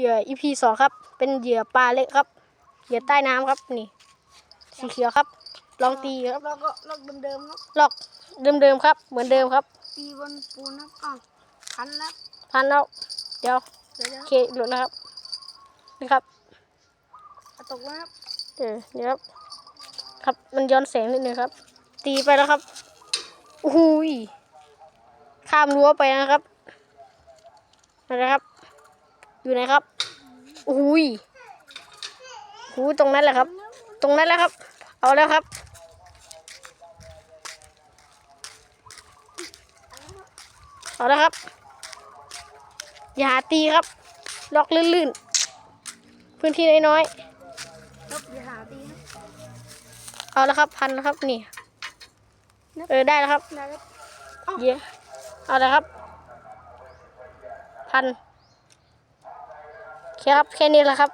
เหยื่อ EP สองครับ เป็นเหยื่อปลาเล็กครับ เหยื่อใต้น้ำครับนี่ สีเขียวครับ ลองตีครับ แล้วก็ลอกเดิมๆครับลอกเดิมๆครับ เหมือนเดิมครับ ตีบนปูนครับอ้าวคันแล้วพันแล้วเดี๋ยวเดี๋ยวโอเคหลุดนะครับนี่ครับๆเอาตกแล้วครับเออนี่ครับ ครับมันย้อนแสงนิดนึงครับ ตีไปแล้วครับโอ้โหยข้ามรั้วไปนะครับนั่นนะครับ อยู่ไหนครับโอ้โหยโอ้โหตรงนั้นแหละครับ ตรงนั้นแหละครับ เอาแล้วครับ เอาแล้วครับ อย่าหาตีครับ ล็อกลื่นๆ พื้นที่น้อยๆลบอย่าหาตีครับเอาแล้วครับ พันแล้วครับนี่ เออได้แล้วครับได้ครับเย้เอาแล้วครับ พันโอเครับแค่นี้แหละครับ